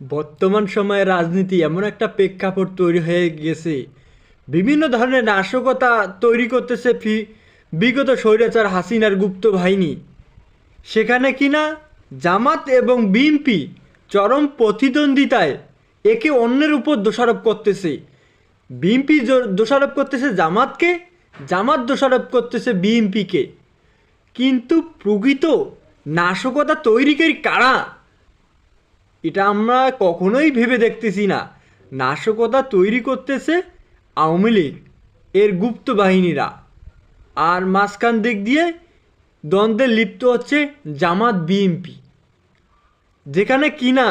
বর্তমান সময়ে রাজনীতি এমন একটা প্রেক্ষাপট তৈরি হয়ে গেছে। বিভিন্ন ধরনের নাশকতা তৈরি করতেছে ফি, বিগত স্বৈরাচার হাসিনার গুপ্ত বাহিনী। সেখানে কিনা জামাত এবং বিএনপি চরম প্রতিদ্বন্দ্বিতায় একে অন্যের উপর দোষারোপ করতেছে। বিএনপি দোষারোপ করতেছে জামাতকে, জামাত দোষারোপ করতেছে বিএনপিকে। কিন্তু প্রকৃত নাশকতা তৈরিকারী কারা? এটা আমরা কখনোই ভেবে দেখতেছি না। নাশকতা তৈরি করতেছে আওয়ামী লীগ, এর গুপ্ত বাহিনীরা। আর মাঝখান দিক দিয়ে দ্বন্দ্বে লিপ্ত হচ্ছে জামাত বিএমপি যেখানে কিনা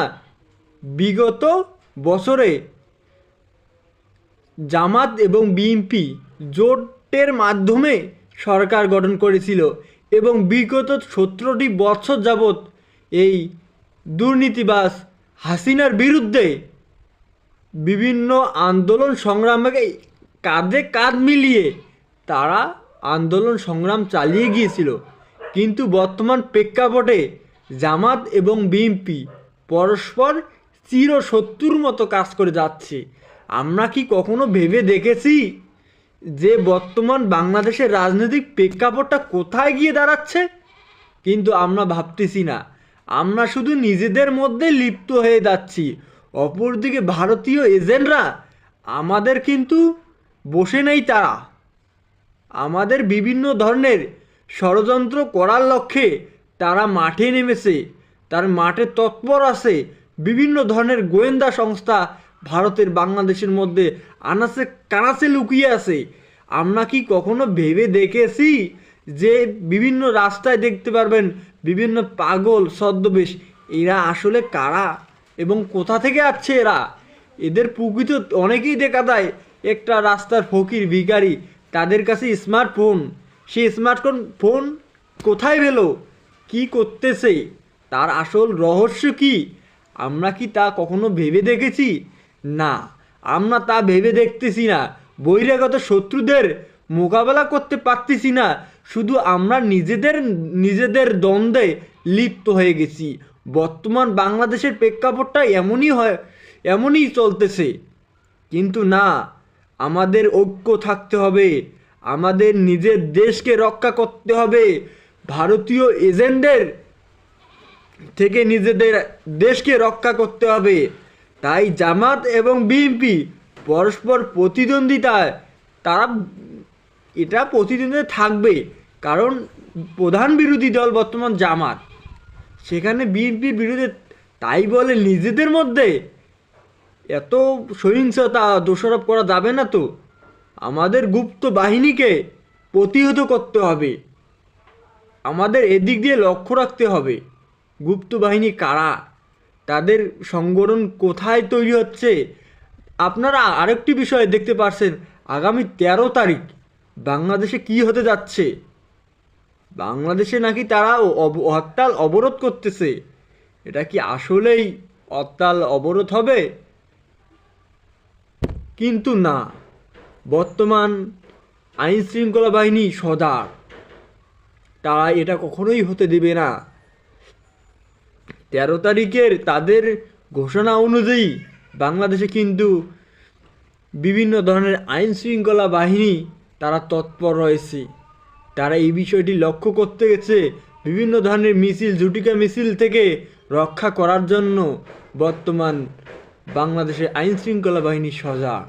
বিগত বছরে জামাত এবং বিএনপি জোটের মাধ্যমে সরকার গঠন করেছিল এবং বিগত সতেরোটি বছর যাবৎ এই দুর্নীতিবাস হাসিনার বিরুদ্ধে বিভিন্ন আন্দোলন সংগ্রামকে কাঁধে কাঁধ মিলিয়ে তারা আন্দোলন সংগ্রাম চালিয়ে গিয়েছিল। কিন্তু বর্তমান প্রেক্ষাপটে জামাত এবং বিএনপি পরস্পর চিরশত্রুর মতো কাজ করে যাচ্ছে। আমরা কি কখনো ভেবে দেখেছি যে বর্তমান বাংলাদেশের রাজনৈতিক প্রেক্ষাপটটা কোথায় গিয়ে দাঁড়াচ্ছে? কিন্তু আমরা ভাবতেছি না। আমরা শুধু নিজেদের মধ্যে লিপ্ত হয়ে যাচ্ছি। অপরদিকে ভারতীয় এজেন্টরা, আমাদের কিন্তু বসে নেই তারা। আমাদের বিভিন্ন ধরনের ষড়যন্ত্র করার লক্ষ্যে তারা মাঠে নেমেছে। তার মাঠে তৎপর আছে বিভিন্ন ধরনের গোয়েন্দা সংস্থা ভারতের বাংলাদেশের মধ্যে আনাসে কানাসে লুকিয়ে আছে। আমরা কি কখনো ভেবে দেখেছি যে বিভিন্ন রাস্তায় দেখতে পারবেন বিভিন্ন পাগল, ছদ্মবেশ। এরা আসলে কারা? এবং কোথা থেকে আসছে এরা? এদের প্রকৃত অনেকেই দেখা দেয়, একটা রাস্তার ফকির, ভিখারি। তাদের কাছে স্মার্টফোন সেই স্মার্টফোন ফোন কোথায় পেল? কি করতেছে? তার আসল রহস্য কি? আমরা কি তা কখনো ভেবে দেখেছি? না, আমরা তা ভেবে দেখতেছি না। বহিরাগত শত্রুদের মোকাবেলা করতে পারতেছি না। শুধু আমরা নিজেদের নিজেদের দ্বন্দ্বে লিপ্ত হয়ে গেছি। বর্তমান বাংলাদেশের প্রেক্ষাপটটা এমনই হয়, এমনই চলতেছে। কিন্তু না, আমাদের ঐক্য থাকতে হবে। আমাদের নিজের দেশকে রক্ষা করতে হবে। ভারতীয় এজেন্টদের থেকে নিজেদের দেশকে রক্ষা করতে হবে। তাই জামাত এবং বিএনপি পরস্পর প্রতিদ্বন্দ্বিতায়, তারা এটা প্রতিদ্বন্দ্বিতা থাকবে কারণ প্রধান বিরোধী দল বর্তমান জামাত। সেখানে বিএনপির বিরুদ্ধে তাই বলে নিজেদের মধ্যে এত সহিংসতা, দোষারোপ করা যাবে না তো। আমাদের গুপ্ত বাহিনীকে প্রতিহত করতে হবে। আমাদের এদিক দিয়ে লক্ষ্য রাখতে হবে। গুপ্ত বাহিনী কারা? তাদের সংগঠন কোথায় তৈরি হচ্ছে? আপনারা আরেকটি বিষয় দেখতে পারছেন, আগামী তেরো তারিখ। বাংলাদেশে কি হতে যাচ্ছে? বাংলাদেশে নাকি তারা হরতাল অবরোধ করতেছে। এটা কি আসলেই হরতাল অবরোধ হবে? কিন্তু না। বর্তমান আইন শৃঙ্খলা বাহিনী সজাগ। তারা এটা কখনোই হতে দেবে না। তেরো তারিখের তাদের ঘোষণা অনুযায়ী বাংলাদেশে কিন্তু বিভিন্ন ধরনের আইন শৃঙ্খলা বাহিনী তৎপর রয়েছে। তারা এই বিষয়টি লক্ষ্য করতে গেছে বিভিন্ন ধরনের মিছিল ঝুটিকা মিছিল থেকে রক্ষা করার জন্য বর্তমান বাংলাদেশের আইনশৃঙ্খলা বাহিনী সজাগ।